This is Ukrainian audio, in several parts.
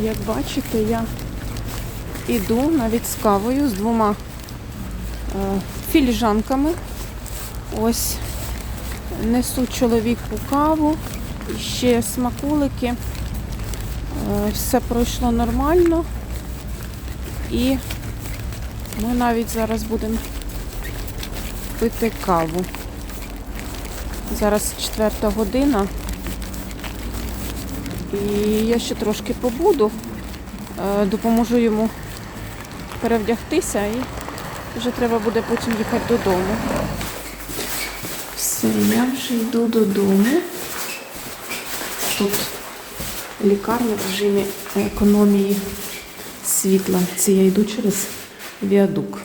Як бачите, я іду навіть з кавою з двома е, філіжанками. Ось несу чоловіку каву, ще смаколики. Е, Все пройшло нормально. І ми навіть зараз будемо пити каву. Зараз четверта година. І я ще трошки побуду, е, допоможу йому перевдягтися і вже треба буде потім їхати додому. Все, я вже йду додому. Тут лікарня в режимі економії світла. Це я йду через віадук.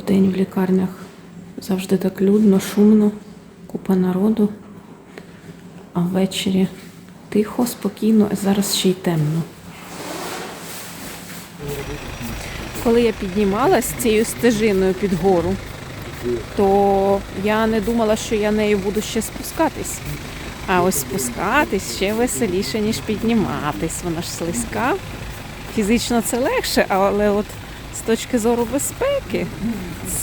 Вдень в лікарнях завжди так людно, шумно, купа народу. А ввечері тихо, спокійно, а зараз ще й темно. Коли я піднімалась цією стежиною під гору, то я не думала, що я нею буду ще спускатись. А ось спускатись ще веселіше, ніж підніматись. Вона ж слизька. Фізично це легше, але от з точки зору безпеки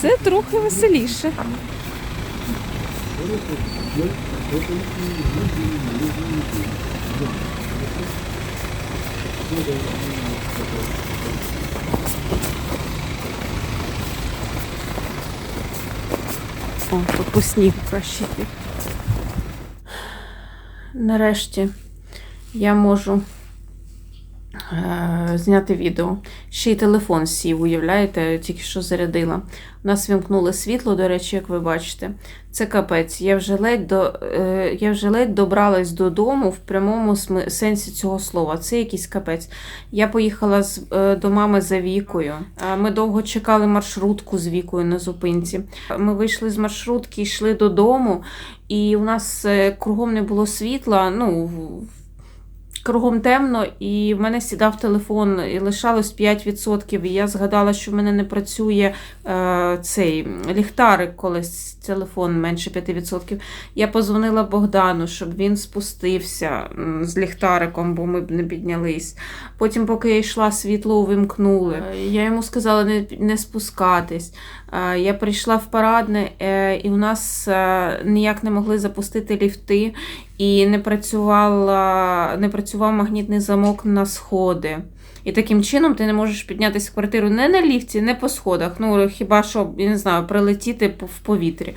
це трохи веселіше. О, тут по снігу краще. Нарешті я можу зняти відео. Ще й телефон сів, уявляєте, тільки що зарядила. У нас вімкнули світло, до речі, як ви бачите. Це капець. Я вже ледь, до, е, я вже ледь добралась додому в прямому сенсі цього слова. Це якийсь капець. Я поїхала з, е, до мами за вікою. Е, Ми довго чекали маршрутку з вікою на зупинці. Ми вийшли з маршрутки, йшли додому, і у нас е, кругом не було світла. Ну, Кругом темно, і в мене сідав телефон, і лишалось 5%. І я згадала, що в мене не працює е, цей ліхтарик, коли телефон менше 5%. Я позвонила Богдану, щоб він спустився з ліхтариком, бо ми б не піднялись. Потім, поки я йшла, світло увімкнули. Е, Я йому сказала не, не спускатись. Е, Я прийшла в парадне, е, і у нас е, ніяк не могли запустити ліфти, і не, працювала, не працював магнітний замок на сходи. І таким чином ти не можеш піднятися в квартиру не на ліфті, не по сходах. Ну, хіба що, я не знаю, прилетіти в повітрі.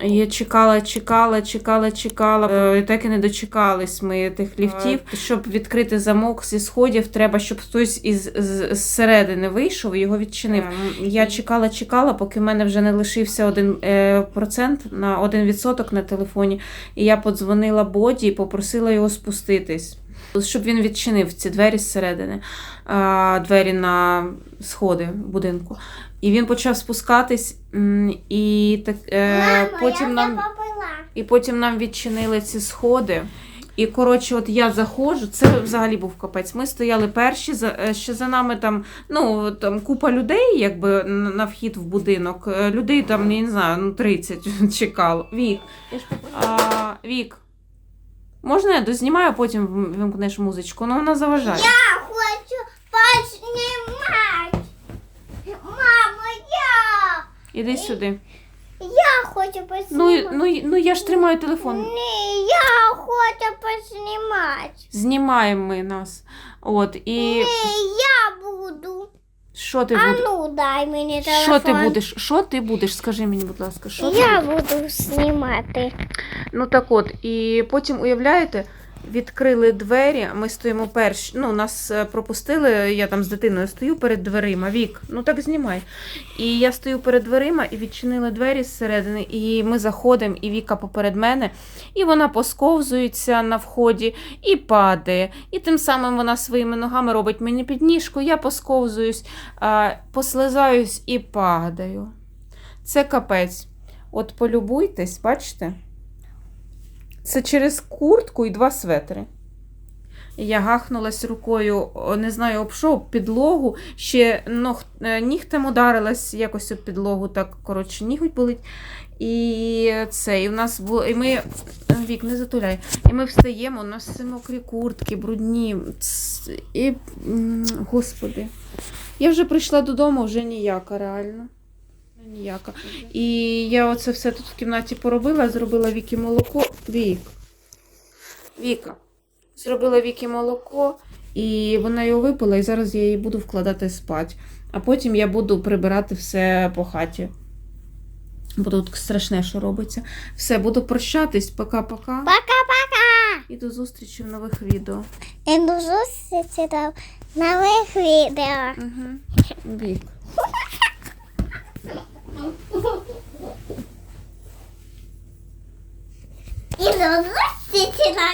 Я чекала, чекала, чекала, чекала. Е, І так і не дочекались ми тих ліфтів. Щоб відкрити замок зі сходів, треба, щоб хтось із зсередини вийшов і його відчинив. Я чекала, чекала, поки в мене вже не лишився один е, процент на один відсоток на телефоні. І я подзвонила Боді і попросила його спуститись. Щоб він відчинив ці двері зсередини, двері на сходи будинку. І він почав спускатись, і так е, Мамо, потім я нам попила. і потім нам відчинили ці сходи. І коротше, от я заходжу, це взагалі був капець. Ми стояли перші, за е, ще за нами там, ну там купа людей, якби на на вхід в будинок. Е, Людей там, я не знаю, ну 30 чекало. Вік, а, Вік, можна я дознімаю, потім вимкнеш музичку? але вона заважає. Я хочу познімати. Мамо, я. Іди сюди. Я хочу познімати. Ну, ну, ну я ж тримаю телефон. Ні, я хочу познімати. Знімаємо ми нас. От, і Ні, я. Що ти А будеш? ну дай мені телефон. Що ти будеш? Що ти будеш? Скажи мені, будь ласка, що ти Я будеш? буду знімати. Ну так от, і потім уявляєте, відкрили двері. Ми стоїмо перші. Ну, нас е, пропустили. Я там з дитиною стою перед дверима. Вік, ну так знімай. І я стою перед дверима і відчинили двері зсередини. І ми заходимо, і Віка поперед мене, і вона посковзується на вході і падає. І тим самим вона своїми ногами робить мені підніжку, я посковзуюсь, послизаюсь і падаю. Це капець. От полюбуйтесь, бачите? Це через куртку і два светри. Я гахнулась рукою, не знаю, об що, об підлогу. Ще ног, е, нігтем ударилась якось об підлогу, так, коротше, ніготь болить. І це, і в нас було, і ми вік не затуляй. І ми встаємо, у нас все мокрі куртки, брудні. І, господи. Я вже прийшла додому, вже ніяка, реально. Ніяка. І я оце все тут в кімнаті поробила, зробила Вікі молоко. Вік. Віка. Зробила Вікі молоко, і вона його випила, і зараз я її буду вкладати спати. А потім я буду прибирати все по хаті. Бо тут страшне, що робиться. Все, буду прощатись. Пока-пока. Пока-пока. І до зустрічі в нових відео. І до зустрічі до нових відео. Угу. Вік. І до зустрічі на